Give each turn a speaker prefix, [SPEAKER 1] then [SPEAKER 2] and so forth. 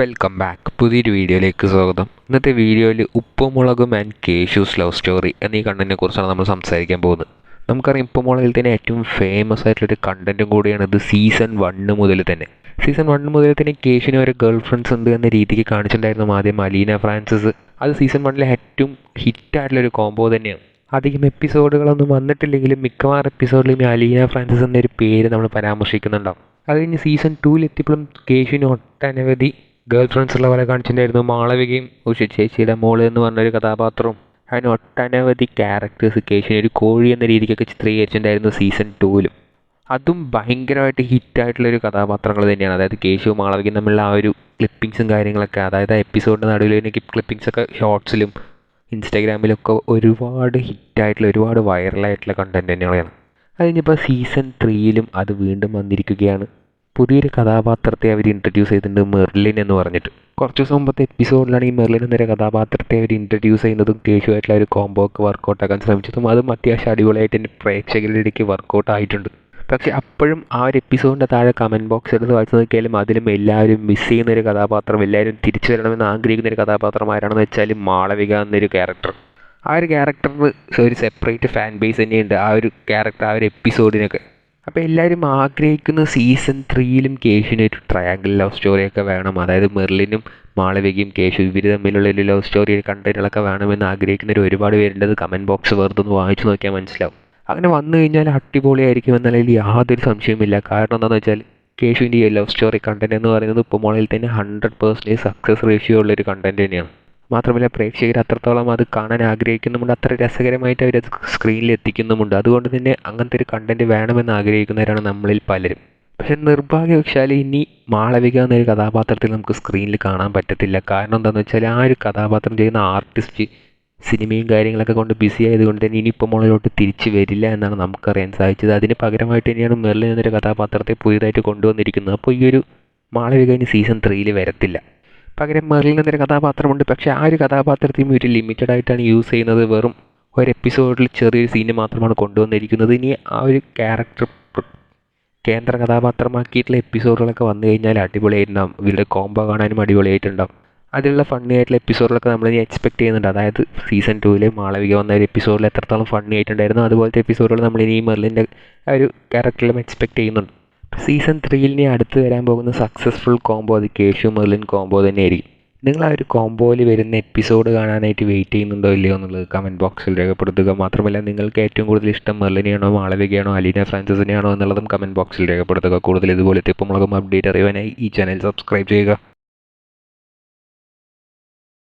[SPEAKER 1] Welcome back പുതിയൊരു വീഡിയോയിലേക്ക് സ്വാഗതം. ഇന്നത്തെ വീഡിയോയിൽ ഉപ്പുമുളകും ആൻഡ് കേശൂസ് ലവ് സ്റ്റോറി എന്നീ കണ്ടന്റിനെ കുറിച്ചാണ് നമ്മൾ സംസാരിക്കാൻ പോകുന്നത്. നമുക്കറിയാം ഉപ്പുമുളകിൽ തന്നെ ഏറ്റവും ഫേമസ് ആയിട്ടുള്ളൊരു കണ്ടന്റും കൂടിയാണ് ഇത് സീസൺ വണ്ണ് മുതൽ തന്നെ. സീസൺ വൺ മുതൽ തന്നെ കേശുവിന് ഒരു ഗേൾ ഫ്രണ്ട്സ് ഉണ്ട് എന്ന രീതിക്ക് കാണിച്ചിട്ടുണ്ടായിരുന്നു ആദ്യം അലീന ഫ്രാൻസിസ്. അത് സീസൺ വണ്ണിലെ ഏറ്റവും ഹിറ്റായിട്ടുള്ളൊരു കോംബോ തന്നെയാണ്. അധികം എപ്പിസോഡുകളൊന്നും വന്നിട്ടില്ലെങ്കിലും മിക്കവാറും എപ്പിസോഡിലും അലീന ഫ്രാൻസിസ് എന്നൊരു പേര് നമ്മൾ പരാമർശിക്കുന്നുണ്ടാവും. അത് കഴിഞ്ഞ് സീസൺ ടൂവിലെത്തിയപ്പോഴും കേശുവിന് ഒട്ടനവധി ഗേൾ ഫ്രണ്ട്സ് ഉള്ള പോലെ കാണിച്ചിട്ടുണ്ടായിരുന്നു? മാളവികയും ഉഷ ചേച്ചിയുടെ മോൾ എന്ന് പറഞ്ഞൊരു കഥാപാത്രവും. അതിന് ഒട്ടനവധി ക്യാരക്ടേഴ്സ് കേശിന് ഒരു കോഴി എന്ന രീതിക്കൊക്കെ ചിത്രീകരിച്ചിട്ടുണ്ടായിരുന്നു സീസൺ ടൂവിലും അതും ഭയങ്കരമായിട്ട് ഹിറ്റായിട്ടുള്ളൊരു കഥാപാത്രങ്ങൾ തന്നെയാണ്. അതായത് കേശു മാളവികയും തമ്മിലുള്ള ആ ഒരു ക്ലിപ്പിങ്സും കാര്യങ്ങളൊക്കെ അതായത് ആ എപ്പിസോഡിന്റെ നടുവിൽ എനിക്ക് ക്ലിപ്പിങ്സൊക്കെ ഷോർട്സിലും ഇൻസ്റ്റാഗ്രാമിലൊക്കെ ഒരുപാട് ഹിറ്റായിട്ടുള്ള ഒരുപാട് വൈറലായിട്ടുള്ള കണ്ടന്റ് തന്നെയാണ്. അത് കഴിഞ്ഞപ്പോൾ സീസൺ ത്രീയിലും അത് വീണ്ടും വന്നിരിക്കുകയാണ്. പുതിയൊരു കഥാപാത്രത്തെ അവർ ഇൻട്രൊഡ്യൂസ് ചെയ്തിട്ടുണ്ട് മെർലിൻ എന്ന് പറഞ്ഞിട്ട്. കുറച്ച് ദിവസം മുമ്പത്തെ എപ്പിസോഡിലാണ് ഈ മെർലിൻ എന്നൊരു കഥാപാത്രത്തെ അവർ ഇൻട്രൊഡ്യൂസ് ചെയ്യുന്നതും കേശുമായിട്ടുള്ള ഒരു കോംബോ ഒക്കെ വർക്കൗട്ട് ആക്കാൻ ശ്രമിച്ചതും അതും അത്യാവശ്യം അടിപൊളിയായിട്ട് എന്റെ പ്രേക്ഷകരുടെ ഇടയ്ക്ക് വർക്കൗട്ട് ആയിട്ടുണ്ട്. പക്ഷേ അപ്പോഴും ആ ഒരു എപ്പിസോഡിന്റെ താഴെ കമന്റ് ബോക്സ് എടുത്ത് വായിച്ചു നോക്കിയാലും അതിലും എല്ലാവരും മിസ് ചെയ്യുന്ന ഒരു കഥാപാത്രം എല്ലാവരും തിരിച്ചു വരണമെന്ന് ആഗ്രഹിക്കുന്ന ഒരു കഥാപാത്രം ആരാണെന്ന് വെച്ചാൽ മാളവിക എന്നൊരു ക്യാരക്ടർ ആ ഒരു ക്യാരക്ടറിന് ഒരു സെപ്പറേറ്റ് ഫാൻ ബേസ് തന്നെയുണ്ട് ആ ഒരു ക്യാരക്ടർ ആ ഒരു എപ്പിസോഡിനൊക്കെ അപ്പോൾ എല്ലാവരും ആഗ്രഹിക്കുന്ന സീസൺ ത്രീയിലും കേശുവിന് ഒരു ട്രയാങ്കിൾ ലവ് സ്റ്റോറിയൊക്കെ വേണം. അതായത് മെർലിനും മാളവികയും കേശു ഇവർ തമ്മിലുള്ള ഒരു ലവ് സ്റ്റോറി കണ്ടന്റുകളൊക്കെ വേണമെന്ന് ആഗ്രഹിക്കുന്നവർ ഒരുപാട് പേരുണ്ട്. കമന്റ് ബോക്സ് വെറുതെ ഒന്ന് വായിച്ചു നോക്കിയാൽ മനസ്സിലാവും. അങ്ങനെ വന്നു കഴിഞ്ഞാൽ അടിപൊളിയായിരിക്കും എന്നുള്ളതിൽ യാതൊരു സംശയവുമില്ല. കാരണം എന്താണെന്ന് വെച്ചാൽ കേശുവിന്റെ ഈ ലവ് സ്റ്റോറി കണ്ടന്റ് എന്ന് പറയുന്നത് ഇപ്പോൾ മോളിൽ തന്നെ ഹൺഡ്രഡ് പേഴ്സന്റേജ് സക്സസ് റേഷ്യോ ഉള്ളൊരു കണ്ടന്റ് തന്നെയാണ്. മാത്രമല്ല പ്രേക്ഷകർ അത്രത്തോളം അത് കാണാൻ ആഗ്രഹിക്കുന്നുമുണ്ട്. അത്ര രസകരമായിട്ട് അവർ സ്ക്രീനിൽ എത്തിക്കുന്നുമുണ്ട്. അതുകൊണ്ട് തന്നെ അങ്ങനത്തെ ഒരു കണ്ടന്റ് വേണമെന്ന് ആഗ്രഹിക്കുന്നവരാണ് നമ്മളിൽ പലരും. പക്ഷെ നിർഭാഗ്യവശാൽ ഇനി മാളവിക എന്നൊരു കഥാപാത്രത്തിൽ നമുക്ക് സ്ക്രീനിൽ കാണാൻ പറ്റത്തില്ല. കാരണം എന്താണെന്ന് വെച്ചാൽ ആ ഒരു കഥാപാത്രം ചെയ്യുന്ന ആർട്ടിസ്റ്റ് സിനിമയും കാര്യങ്ങളൊക്കെ കൊണ്ട് ബിസി ആയതുകൊണ്ട് തന്നെ ഇനിയിപ്പോൾ മുകളിലോട്ട് തിരിച്ചു വരില്ല എന്നാണ് നമുക്കറിയാൻ സാധിച്ചത്. അതിന് പകരമായിട്ട് തന്നെയാണ് മെർലിൻ എന്നൊരു കഥാപാത്രത്തെ പുതിയതായിട്ട് കൊണ്ടുവന്നിരിക്കുന്നത്. അപ്പോൾ ഈ ഒരു മാളവിക ഇനി സീസൺ ത്രീയിൽ വരത്തില്ല. പകരം മെറിൽ എന്നൊരു കഥാപാത്രമുണ്ട്. പക്ഷേ ആ ഒരു കഥാപാത്രത്തെയും ഒരു ലിമിറ്റഡ് ആയിട്ടാണ് യൂസ് ചെയ്യുന്നത്. വെറും ഒരു എപ്പിസോഡിൽ ചെറിയൊരു സീന് മാത്രമാണ് കൊണ്ടുവന്നിരിക്കുന്നത്. ഇനി ആ ഒരു ക്യാരക്ടർ കേന്ദ്ര കഥാപാത്രമാക്കിയിട്ടുള്ള എപ്പിസോഡുകളൊക്കെ വന്നു കഴിഞ്ഞാൽ അടിപൊളിയായിട്ടുണ്ടാവും ഇവരുടെ കോംബോ കാണാനും അടിപൊളിയായിട്ടുണ്ടാവും. അതിലുള്ള ഫണ്ണി ആയിട്ടുള്ള എപ്പിസോഡുകളൊക്കെ നമ്മൾ ഇനി എക്സ്പെക്ട് ചെയ്യുന്നുണ്ട്. അതായത് സീസൺ ടൂവിൽ മാളവിക വന്ന ഒരു എപ്പിസോഡിൽ എത്രത്തോളം ഫണ്ണി ആയിട്ടുണ്ടായിരുന്നു. അതുപോലത്തെ എപ്പിസോഡുകൾ നമ്മൾ ഇനി മെർലിന്റെ ആ ഒരു ക്യാരക്ടറിലും എക്സ്പെക്ട് ചെയ്യുന്നുണ്ട്. സീസൺ ത്രീയിൽ ഇനി അടുത്ത് വരാൻ പോകുന്ന സക്സസ്ഫുൾ കോംബോ അത് കേശു മെർലിൻ കോംബോ തന്നെയായിരിക്കും. നിങ്ങൾ ആ ഒരു കോംബോയിൽ വരുന്ന എപ്പിസോഡ് കാണാനായിട്ട് വെയിറ്റ് ചെയ്യുന്നുണ്ടോ ഇല്ലയോ എന്നുള്ളത് കമന്റ് ബോക്സിൽ രേഖപ്പെടുത്തുക. മാത്രമല്ല നിങ്ങൾക്ക് ഏറ്റവും കൂടുതൽ ഇഷ്ടം മെർലിനെയാണോ മാളവികയാണോ അലീന ഫ്രാൻസിസിനെയാണോ എന്നുള്ളതും കമന്റ് ബോക്സിൽ രേഖപ്പെടുത്തുക. കൂടുതൽ ഇതുപോലത്തെ ഇപ്പം അപ്ഡേറ്റ് അറിയാനായി ഈ ചാനൽ സബ്സ്ക്രൈബ് ചെയ്യുക.